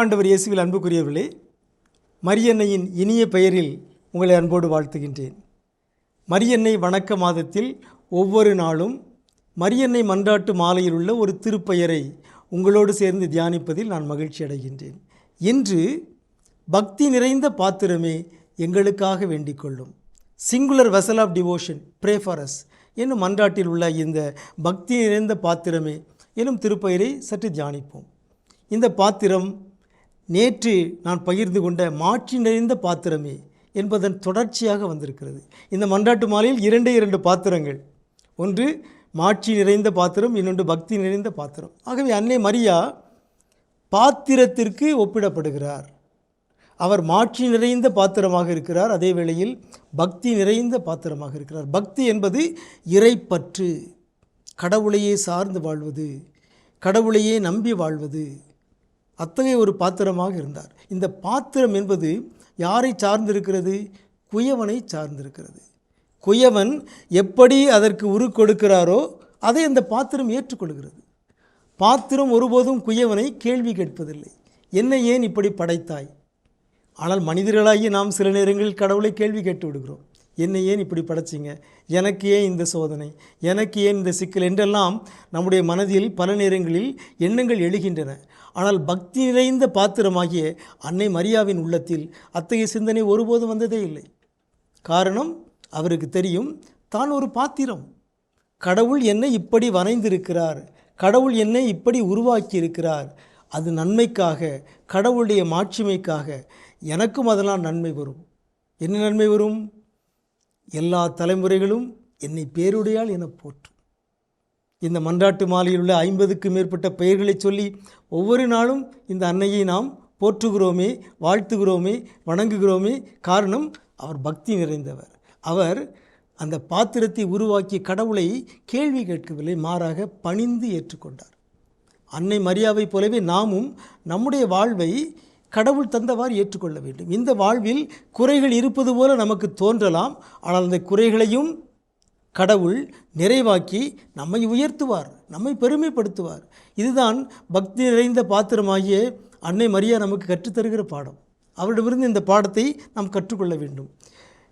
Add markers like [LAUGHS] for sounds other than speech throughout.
ஆண்டவர் இயேசுவில் அன்புக்குரியவர்களே மரியன்னையின் இனிய பெயரில் உங்களை அன்போடு வாழ்த்துகின்றேன். மரியன்னை வணக்க மாதத்தில் ஒவ்வொரு நாளும் மரியன்னை மன்றாட்டு மாலையில் உள்ள ஒரு திருப்பெயரை உங்களோடு சேர்ந்து தியானிப்பதில் நான் மகிழ்ச்சி அடைகின்றேன். இன்று பக்தி நிறைந்த பாத்திரமே எங்களுக்காக வேண்டிக் கொள்ளும். Singular vessel of devotion pray for us என்னும் மன்றாட்டில் உள்ள இந்த பக்தி நிறைந்த பாத்திரமே எனும் திருப்பெயரை சற்று தியானிப்போம். இந்த பாத்திரம் நேற்று நான் பகிர்ந்து கொண்ட மாற்றி நிறைந்த பாத்திரமே என்பதன் தொடர்ச்சியாக வந்திருக்கிறது. இந்த மன்றாட்டு மாலையில் இரண்டே இரண்டு பாத்திரங்கள். ஒன்று மாட்சி நிறைந்த பாத்திரம் இன்னொன்று பக்தி நிறைந்த பாத்திரம். ஆகவே அன்னை மரியா பாத்திரத்திற்கு ஒப்பிடப்படுகிறார். அவர் மாட்சி நிறைந்த பாத்திரமாக இருக்கிறார். அதே வேளையில் பக்தி நிறைந்த பாத்திரமாக இருக்கிறார். பக்தி என்பது இறைப்பற்று கடவுளையே சார்ந்து வாழ்வது கடவுளையே நம்பி வாழ்வது. அத்தகைய ஒரு பாத்திரமாக இருந்தார். இந்த பாத்திரம் என்பது யாரை சார்ந்திருக்கிறது? குயவனை சார்ந்திருக்கிறது. குயவன் எப்படி அதற்கு உரு கொடுக்கிறாரோ அதை அந்த பாத்திரம் ஏற்றுக்கொள்கிறது. பாத்திரம் ஒருபோதும் குயவனை கேள்வி கேட்பதில்லை. என்ன ஏன் இப்படி படைத்தாய்? ஆனால் மனிதர்களாகி நாம் சில நேரங்களில் கடவுளை கேள்வி கேட்டு விடுகிறோம். என்னை ஏன் இப்படி படைச்சிங்க? எனக்கு ஏன் இந்த சோதனை? எனக்கு ஏன் இந்த சிக்கல்? என்றெல்லாம் நம்முடைய மனதில் பல நேரங்களில் எண்ணங்கள் எழுகின்றன. ஆனால் பக்தி நிறைந்த பாத்திரமாகிய அன்னை மரியாவின் உள்ளத்தில் அத்தகைய சிந்தனை ஒருபோதும் வந்ததே இல்லை. காரணம் அவருக்கு தெரியும் தான் ஒரு பாத்திரம். கடவுள் என்னை இப்படி வரைந்திருக்கிறார் கடவுள் என்னை இப்படி உருவாக்கி இருக்கிறார் அது நன்மைக்காக கடவுளுடைய மாட்சிமைக்காக எனக்கும் அதெல்லாம் நன்மை வரும். என்ன நன்மை வரும்? எல்லா தலைமுறைகளும் என்னை பேருடையால் என போற்றும். இந்த மன்றாட்டு மாலையில் உள்ள ஐம்பதுக்கு மேற்பட்ட பெயர்களை சொல்லி ஒவ்வொரு நாளும் இந்த அன்னையை நாம் போற்றுகிறோமே வாழ்த்துகிறோமே வணங்குகிறோமே. காரணம் அவர் பக்தி நிறைந்தவர். அவர் அந்த பாத்திரத்தை உருவாக்கிய கடவுளை கேள்வி கேட்கவில்லை மாறாக பணிந்து ஏற்றுக்கொண்டார். அன்னை மரியாவை போலவே நாமும் நம்முடைய வாழ்வை கடவுள் தந்தவாறு ஏற்றுக்கொள்ள வேண்டும். இந்த வாழ்வில் குறைகள் இருப்பது போல நமக்கு தோன்றலாம். ஆனால் அந்த குறைகளையும் கடவுள் நிறைவாக்கி நம்மை உயர்த்துவார் நம்மை பெருமைப்படுத்துவார். இதுதான் பக்தி நிறைந்த பாத்திரமாகிய அன்னை மரியா நமக்கு கற்றுத்தருகிற பாடம். அவரிடமிருந்து இந்த பாடத்தை நாம் கற்றுக்கொள்ள வேண்டும்.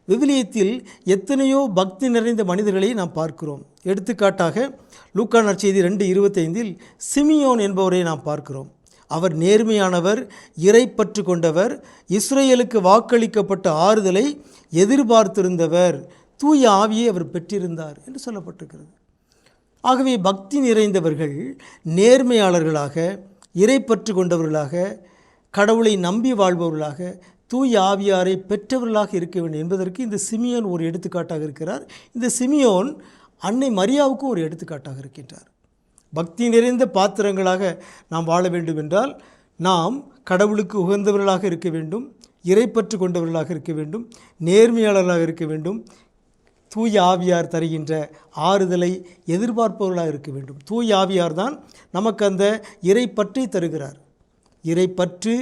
விவிலியத்தில் எத்தனையோ பக்தி நிறைந்த மனிதர்களை நாம் பார்க்கிறோம். எடுத்துக்காட்டாக லூக்கா நற்செய்தி ரெண்டு இருபத்தைந்தில் சிமியோன் என்பவரை நாம் பார்க்கிறோம். அவர் நேர்மையானவர் இறைப்பற்று கொண்டவர் இஸ்ரேலுக்கு வாக்களிக்கப்பட்ட ஆறுதலை எதிர்பார்த்திருந்தவர். தூய ஆவியை அவர் பெற்றிருந்தார் என்று சொல்லப்பட்டிருக்கிறது. ஆகவே பக்தி நிறைந்தவர்கள் நேர்மையாளர்களாக இறைப்பற்று கொண்டவர்களாக கடவுளை நம்பி வாழ்பவர்களாக தூய ஆவியாரை பெற்றவர்களாக இருக்க வேண்டும் என்பதற்கு இந்த சிமியோன் ஒரு எடுத்துக்காட்டாக இருக்கிறார். இந்த சிமியோன் அன்னை மரியாவுக்கும் ஒரு எடுத்துக்காட்டாக இருக்கின்றார். பக்தி நிறைந்த பாத்திரங்களாக நாம் வாழ வேண்டும் என்றால் நாம் கடவுளுக்கு உகந்தவர்களாக இருக்க வேண்டும் இறைப்பற்று கொண்டவர்களாக இருக்க வேண்டும் நேர்மையாளர்களாக இருக்க வேண்டும் தூய ஆவியார் தருகின்ற ஆறுதலை எதிர்பார்ப்பவர்களாக இருக்க வேண்டும். தூய ஆவியார் தான் நமக்கு அந்த இறை பற்றி தருகிறார். இறைப்பற்று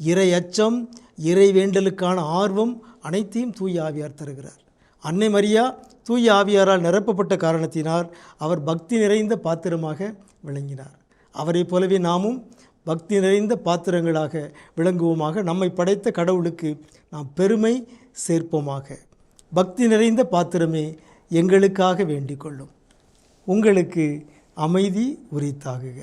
இறை அச்சம் இறை வேண்டலுக்கான ஆர்வம் அனைத்தையும் தூய ஆவியார் தருகிறார். அன்னை மரியா தூய ஆவியாரால் நிரப்பப்பட்ட காரணத்தினால் அவர் பக்தி நிறைந்த பாத்திரமாக விளங்கினார். அவரைப் போலவே நாமும் பக்தி நிறைந்த பாத்திரங்களாக விளங்குவோமாக. நம்மை படைத்த கடவுளுக்கு நாம் பெருமை சேர்ப்போமாக. பக்தி நிறைந்த பாத்திரமே எங்களுக்காக வேண்டிக் கொள்ளும். உங்களுக்கு அமைதி உரித்தாகுக.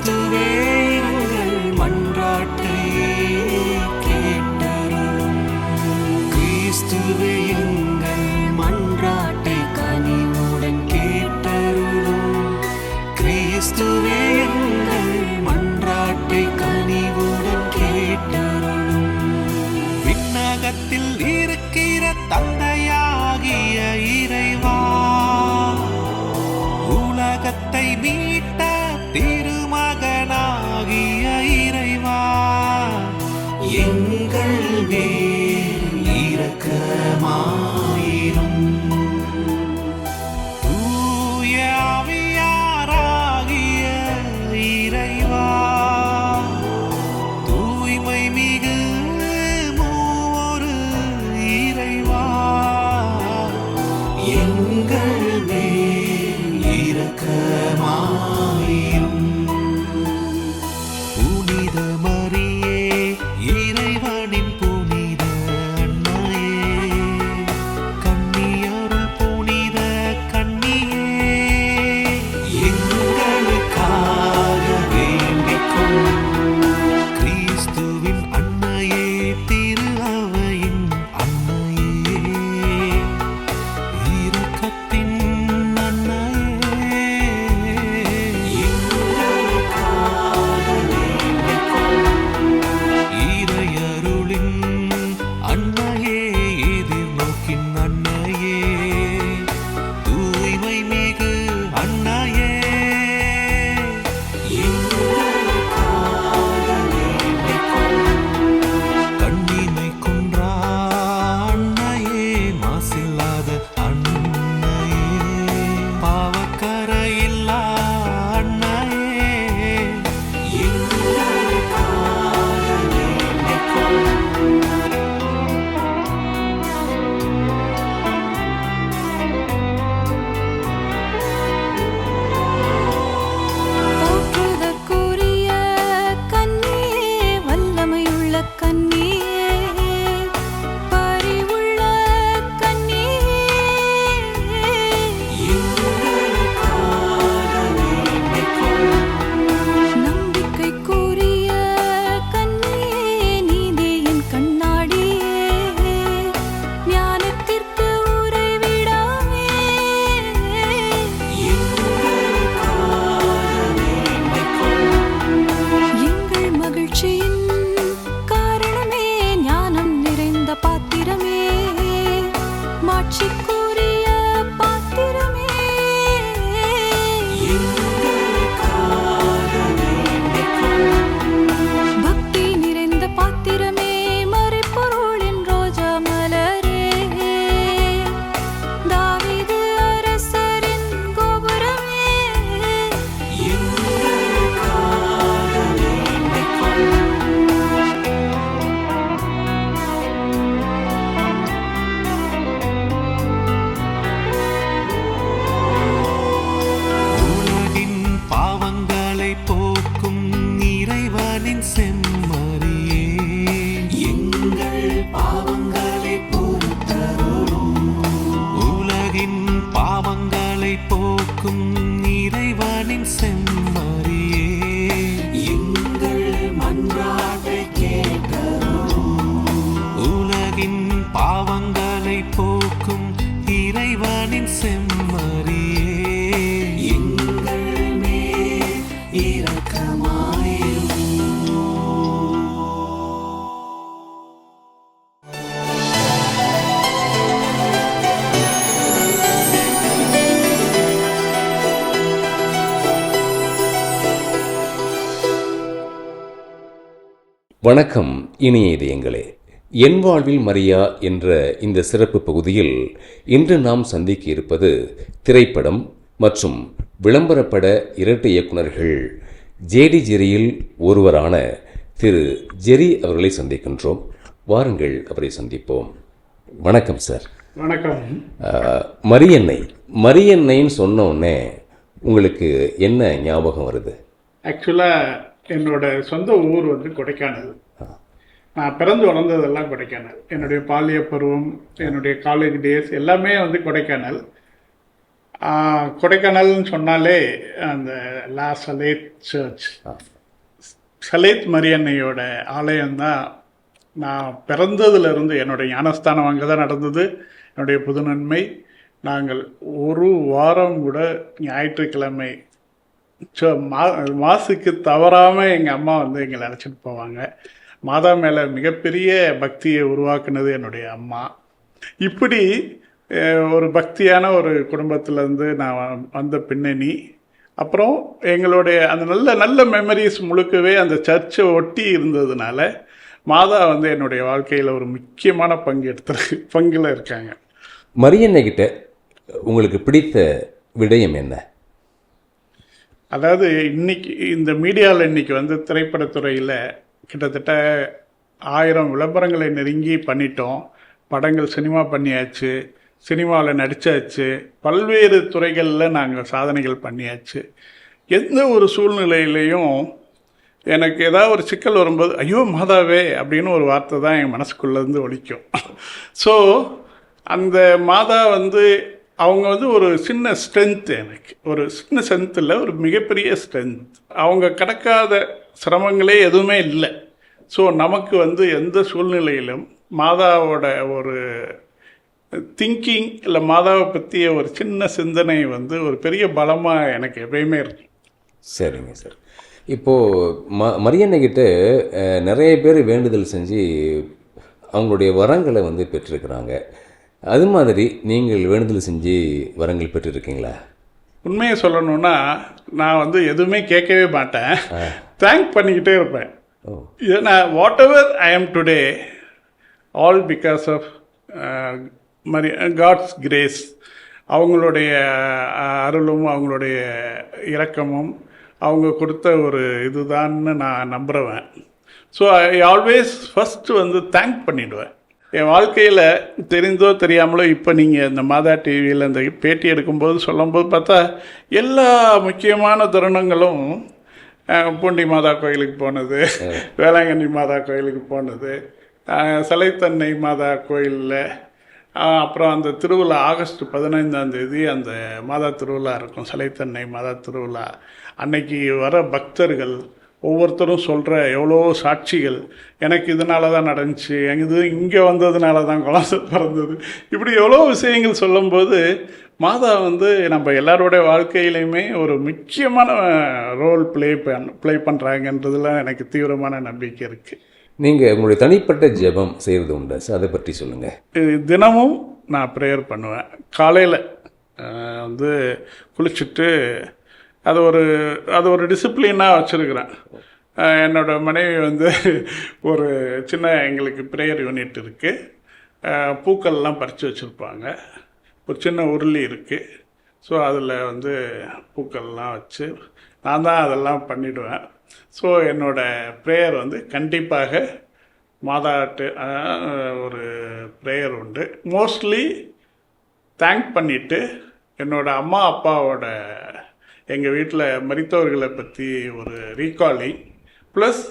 destiny. sem வணக்கம் இனிய இதயங்களே. என் வாழ்வில் மரியா என்ற இந்த சிறப்பு பகுதியில் இன்று நாம் சந்திக்க இருப்பது திரைப்படம் மற்றும் விளம்பரப்பட இரட்டை இயக்குனர்கள் ஜேடி ஜெரியில் ஒருவரான திரு ஜெரி அவர்களை சந்திக்கின்றோம். வாருங்கள் அவரை சந்திப்போம். வணக்கம் சார். வணக்கம். மரியன்னை. மரியன்னைன்னு சொன்ன உடனே உங்களுக்கு என்ன ஞாபகம் வருது? ஆக்சுவலாக என்னோட சொந்த ஊர் வந்து கொடைக்கானல். நான் பிறந்து வளர்ந்ததெல்லாம் கொடைக்கானல். என்னுடைய பாலிய பருவம் என்னுடைய காலேஜ் டேஸ் எல்லாமே வந்து கொடைக்கானல். கொடைக்கானல்னு சொன்னாலே அந்த லா சலேத் சர்ச் சலேத் மரியன்னையோட ஆலயம்தான் நான் பிறந்ததுலேருந்து என்னுடைய ஞானஸ்தானம் அங்கே தான் நடந்தது. என்னுடைய புது நன்மை. நாங்கள் ஒரு வாரம் கூட ஞாயிற்றுக்கிழமை ஸோ மா மாசுக்கு தவறாமல் எங்கள் அம்மா வந்து எங்களை அழைச்சிட்டு போவாங்க. மாதா மேலே மிகப்பெரிய பக்தியை உருவாக்குனது என்னுடைய அம்மா. இப்படி ஒரு பக்தியான ஒரு குடும்பத்திலேருந்து நான் வந்த பின்னணி. அப்புறம் எங்களுடைய அந்த நல்ல நல்ல மெமரிஸ் முழுக்கவே அந்த சர்ச்சை ஒட்டி இருந்ததுனால மாதா வந்து என்னுடைய வாழ்க்கையில் ஒரு முக்கியமான பங்கு எடுத்து பங்கில் இருக்காங்க. மரியன்னைகிட்ட உங்களுக்கு பிடித்த விடயம் என்ன? அதாவது இன்னைக்கு இந்த மீடியாவில் இன்னைக்கு வந்து திரைப்படத்துறையில் கிட்டத்தட்ட ஆயிரம் விளம்பரங்களை நெருங்கி பண்ணிட்டோம். படங்கள் சினிமா பண்ணியாச்சு சினிமாவில் நடித்தாச்சு பல்வேறு துறைகளில் நாங்கள் சாதனைகள் பண்ணியாச்சு. எந்த ஒரு சூழ்நிலையிலையும் எனக்கு ஏதாவது ஒரு சிக்கல் வரும்போது ஐயோ மாதாவே! அப்படின்னு ஒரு வார்த்தை தான் என் மனசுக்குள்ளேருந்து ஒழிக்கும் ஸோ [LAUGHS] அந்த மாதா வந்து அவங்க வந்து ஒரு சின்ன ஸ்ட்ரென்த் எனக்கு. ஒரு சின்ன ஸ்ட்ரென்த்தில் ஒரு மிகப்பெரிய ஸ்ட்ரென்த் அவங்க கடக்காத சிரமங்களே எதுவுமே இல்லை. ஸோ நமக்கு வந்து எந்த சூழ்நிலையிலும் மாதாவோட ஒரு திங்கிங் இல்லை மாதாவை பற்றிய ஒரு சின்ன சிந்தனை வந்து ஒரு பெரிய பலமாக எனக்கு எப்பயுமே இருக்கு. சரிங்க சார். இப்போது ம மரியன்னை கிட்ட நிறைய பேர் வேண்டுதல் செஞ்சு அவங்களுடைய வரங்களை வந்து பெற்றிருக்கிறாங்க. அது மாதிரி நீங்கள் வேண்டுதல் செஞ்சு வரங்கள் பெற்றிருக்கீங்களா? உண்மையை சொல்லணும்னா நான் வந்து எதுவுமே கேட்கவே மாட்டேன். தேங்க் பண்ணிக்கிட்டே இருப்பேன். ஏன்னா whatever I am today all because of Mary God's grace அவங்களுடைய அருளும் அவங்களுடைய இரக்கமும் அவங்க கொடுத்த ஒரு இதுதான்னு நான் நம்புகிறவன் ஸோ ஐ ஆல்வேஸ் ஃபஸ்ட்டு வந்து தேங்க் பண்ணிவிடுவேன் என் வாழ்க்கையில் தெரிந்தோ தெரியாமலோ இப்போ நீங்கள் இந்த மாதா டிவியில் இந்த பேட்டி எடுக்கும்போது சொல்லும்போது பார்த்தா எல்லா முக்கியமான தருணங்களும் பூண்டி மாதா கோயிலுக்கு போனது வேளாங்கண்ணி மாதா கோயிலுக்கு போனது சலைத்தன்னை மாதா கோயிலில் அப்புறம் அந்த திருவிழா ஆகஸ்ட் பதினைந்தாம் தேதி அந்த மாதா திருவிழா இருக்கும் சலைத்தன்னை மாதா திருவிழா. அன்னைக்கு வர பக்தர்கள் ஒவ்வொருத்தரும் சொல்கிற எவ்வளோ சாட்சிகள் எனக்கு இதனால தான் நடந்துச்சு இது இங்கே வந்ததுனால தான் குழந்தை பிறந்தது. இப்படி எவ்வளோ விஷயங்கள் சொல்லும்போது மாதா வந்து நம்ம எல்லாரோட வாழ்க்கையிலையுமே ஒரு முக்கியமான ரோல் ப்ளே பண் ப்ளே பண்ணுறாங்கன்றதுல எனக்கு தீவிரமான நம்பிக்கை இருக்குது நீங்கள் உங்களுடைய தனிப்பட்ட ஜெபம் செய்கிறது உண்டா சார். அதை பற்றி சொல்லுங்கள் தினமும் நான் ப்ரேயர் பண்ணுவேன். காலையில் வந்து குளிச்சுட்டு அது ஒரு அது ஒரு டிசிப்ளினாக வச்சுருக்கிறேன். என்னோட மனைவி வந்து ஒரு சின்ன எங்களுக்கு ப்ரேயர் யூனிட் இருக்குது பூக்கள்லாம் பறித்து வச்சுருப்பாங்க. ஒரு சின்ன உருளி இருக்குது ஸோ அதில் வந்து பூக்கள்லாம் வச்சு நான் தான் அதெல்லாம் பண்ணிவிடுவேன் ஸோ என்னோட ப்ரேயர் வந்து கண்டிப்பாக மாதாட்டு ஒரு ப்ரேயர் உண்டு. மோஸ்ட்லி தேங்க் பண்ணிவிட்டு என்னோடய அம்மா அப்பாவோட எங்கள் வீட்டில் மறித்தவர்களை பற்றி ஒரு ரீகாலிங் ப்ளஸ்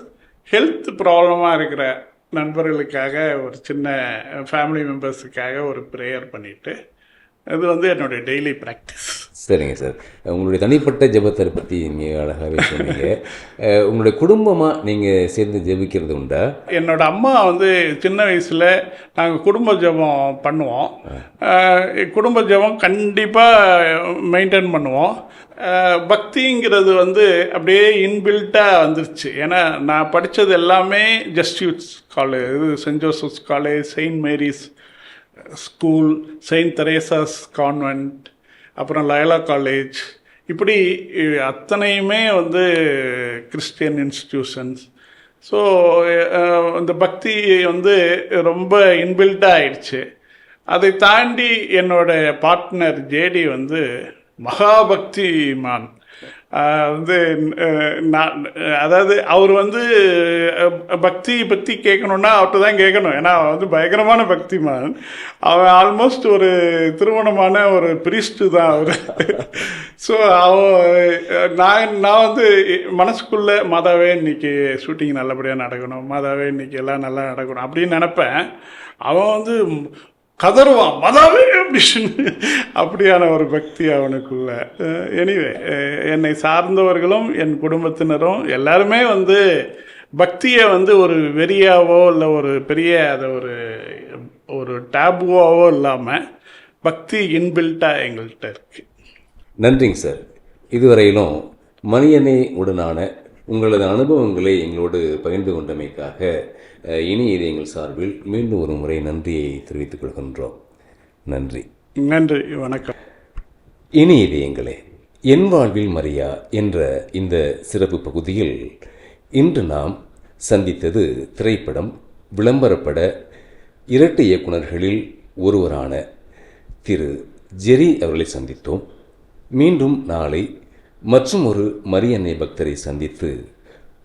ஹெல்த் ப்ராப்ளமாக இருக்கிற நண்பர்களுக்காக ஒரு சின்ன ஃபேமிலி மெம்பர்ஸுக்காக ஒரு ப்ரேயர் பண்ணிவிட்டு இது வந்து என்னுடைய டெய்லி ப்ராக்டிஸ் சரிங்க சார். உங்களுடைய தனிப்பட்ட ஜெபத்தை பற்றி நீங்கள் அழகாகவே சொன்னீங்க. உங்களுடைய குடும்பமாக நீங்கள் சேர்ந்து ஜெபிக்கிறது உண்டா? என்னோட அம்மா வந்து சின்ன வயசில் நாங்கள் குடும்ப ஜெபம் பண்ணுவோம். குடும்ப ஜெபம் கண்டிப்பாக மெயின்டைன் பண்ணுவோம். பக்திங்கிறது வந்து அப்படியே இன்பில்ட்டாக வந்துருச்சு. ஏன்னா நான் படித்தது எல்லாமே ஜஸ்டியூட்ஸ் காலேஜ் இது saint Joseph's college saint Mary's school saint Teresa's convent அப்புறம் லயலா காலேஜ். இப்படி அத்தனையுமே வந்து கிறிஸ்டியன் இன்ஸ்டிடியூஷன்ஸ். ஸோ இந்த பக்தி வந்து ரொம்ப இன்பில்டாக ஆயிடுச்சு. அதை தாண்டி என்னோட பார்ட்னர் ஜேடி வந்து மகாபக்திமான். மான் வந்து நான் அதாவது அவர் வந்து பக்தி பற்றி கேட்கணுன்னா அவர்கிட்ட தான் கேட்கணும் ஏன்னா வந்து பயங்கரமான பக்திமான். அவன் ஆல்மோஸ்ட் ஒரு திருமணமான ஒரு பிரிஸ்ட்டு தான் அவர். ஸோ அவ நான் நான் வந்து மனசுக்குள்ளே மாதாவே இன்னைக்கு ஷூட்டிங் நல்லபடியாக நடக்கணும். மாதாவே இன்னைக்கு எல்லாம் நல்லா நடக்கணும். அப்படின்னு நினப்பேன். அவன் வந்து கதறுவான் மதாவே அப்படின்னு அப்படியான ஒரு பக்தி அவனுக்குள்ள. எனிவே என்னை சார்ந்தவர்களும் என் குடும்பத்தினரும் எல்லாருமே வந்து பக்தியை வந்து ஒரு வெறியாவோ இல்லை ஒரு பெரிய அதை ஒரு ஒரு டேபுவாவோ இல்லாமல் பக்தி இன்பில்ட்டாக எங்கள்கிட்ட இருக்குது நன்றிங்க சார். இதுவரையிலும் மணியனே உடனான உங்களது அனுபவங்களை எங்களோடு பகிர்ந்து கொண்டமைக்காக இனிய இதயங்கள் சார்பில் மீண்டும் ஒரு முறை நன்றியை தெரிவித்துக் கொள்கின்றோம். நன்றி. நன்றி வணக்கம். இனி இதயங்களே என் வாழ்வில் மரியா என்ற இந்த சிறப்பு பகுதியில் இன்று நாம் சந்தித்தது திரைப்படம் விளம்பரப்பட இரட்டு இயக்குனர்களில் ஒருவரான திரு ஜெரி அவர்களை சந்தித்தோம். மீண்டும் நாளை மற்றும் ஒரு மரியன்னை பக்தரை சந்தித்து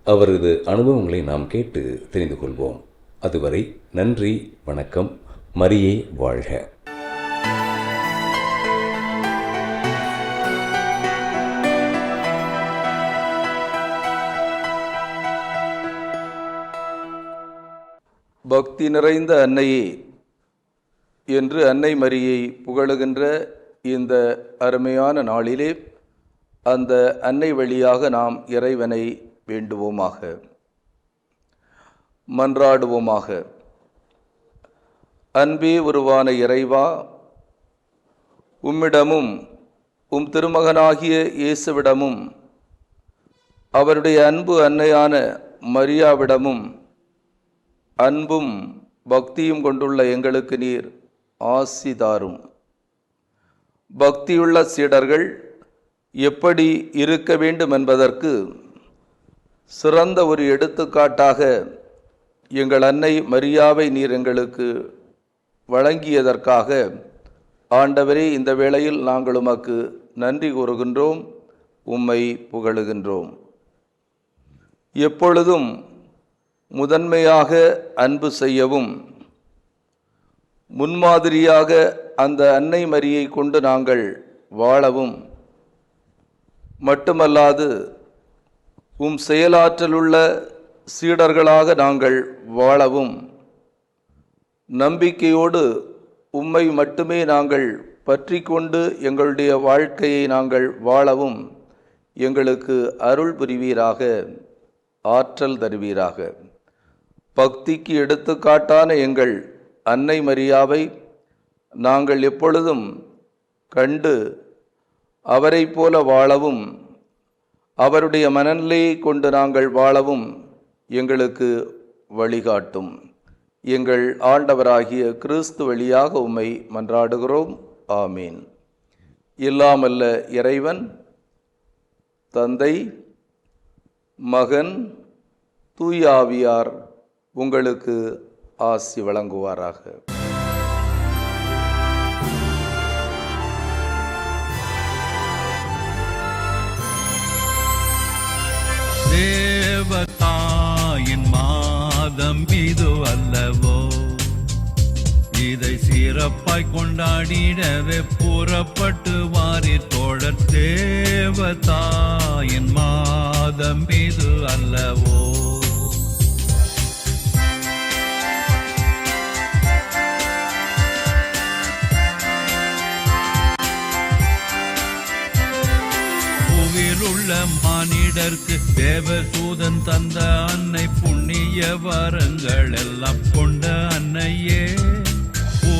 அவரது அனுபவங்களை நாம் கேட்டு தெரிந்து கொள்வோம். அதுவரை நன்றி வணக்கம் மரியே வாழ்க. பக்தி நிறைந்த அன்னையே என்று அன்னை மரியை புகழுகின்ற இந்த அருமையான நாளிலே அந்த அன்னை வழியாக நாம் இறைவனை வேண்டுவோமாக. மன்றாடுவோமாக. அன்பே உருவான இறைவா உம்மிடமும் உம் திருமகனாகிய இயேசுவிடமும் அவருடைய அன்பு அன்னையான மரியாவிடமும் அன்பும் பக்தியும் கொண்டுள்ள எங்களுக்கு நீர் ஆசி தாரும். பக்தியுள்ள சீடர்கள் எப்படி இருக்க வேண்டும் என்பதற்கு சிறந்த ஒரு எடுத்துக்காட்டாக எங்கள் அன்னை மரியாவை நீர் எங்களுக்கு வழங்கியதற்காக ஆண்டவரே இந்த வேளையில் நாங்கள் உமக்கு நன்றி கூறுகின்றோம் உம்மை புகழுகின்றோம். எப்பொழுதும் முதன்மையாக அன்பு செய்யவும் முன்மாதிரியாக அந்த அன்னை மரியை கொண்டு நாங்கள் வாழவும் மட்டுமல்லாது உம் செயலாற்றலுள்ள சீடர்களாக நாங்கள் வாழவும். நம்பிக்கையோடு உம்மை மட்டுமே நாங்கள் பற்றி கொண்டு எங்களுடைய வாழ்க்கையை நாங்கள் வாழவும். எங்களுக்கு அருள் புரிவீராக ஆற்றல் தருவீராக. பக்திக்கு எடுத்துக்காட்டான எங்கள் அன்னை மரியாவை நாங்கள் எப்பொழுதும் கண்டு அவரைப் போல வாழவும். அவருடைய மனநிலையை கொண்டு நாங்கள் வாழவும் எங்களுக்கு வழிகாட்டும். எங்கள் ஆண்டவராகிய கிறிஸ்து வழியாக உம்மை மன்றாடுகிறோம். ஆமீன். இல்லாமல்ல இறைவன் தந்தை மகன் தூயாவியார் உங்களுக்கு ஆசி வழங்குவாராக. இதை சிறப்பாய் கொண்டாடிடவே புறப்பட்டு வாரி தோழர் தேவதாயின் மாதம் இது அல்லவோ? உயிருள்ள மானிடர்க்கு தேவதூதன் தந்த அன்னை புண்ணிய வரங்கள் எல்லாம் கொண்ட அன்னையே.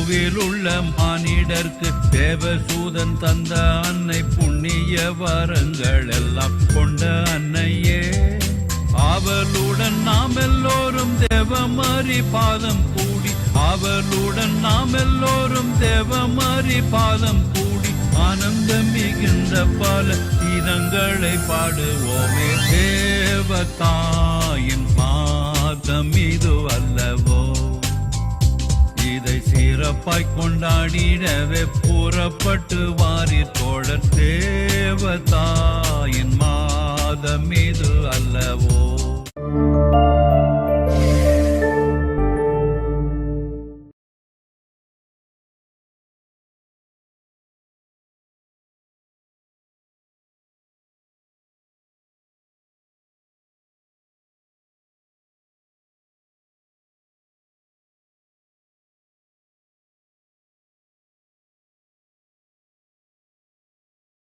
உயிருள்ள மானிடர்க்கு தேவசூதன் தந்த அன்னை புண்ணிய வரங்கள் எல்லாம் கொண்ட அன்னையே. அவளுடன் நாம் எல்லோரும் தேவமரி பாதம் கூடி அவளுடன் நாம் எல்லோரும் தேவமரி பாதம் கூடி ஆனந்தம் மிகுந்த பல கீதங்களை பாடுவோமே. தேவ தாயின் பாதம் இது அல்லவா சிறப்பாய் கொண்டாடிடவே புறப்பட்டு வாரிர் தோழர் தேவதாயின் மாதம் இது அல்லவோ?